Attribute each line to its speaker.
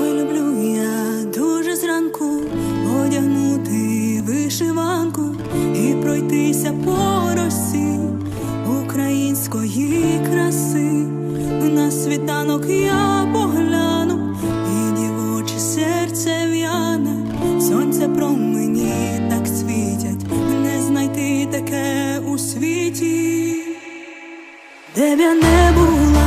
Speaker 1: Ой, люблю я дуже зранку одягнути вишиванку і пройтися по росі української краси. На світанок я погляну, і дівоче серце в'яне, сонце промені так світять, не знайти таке у світі. Де б я не була.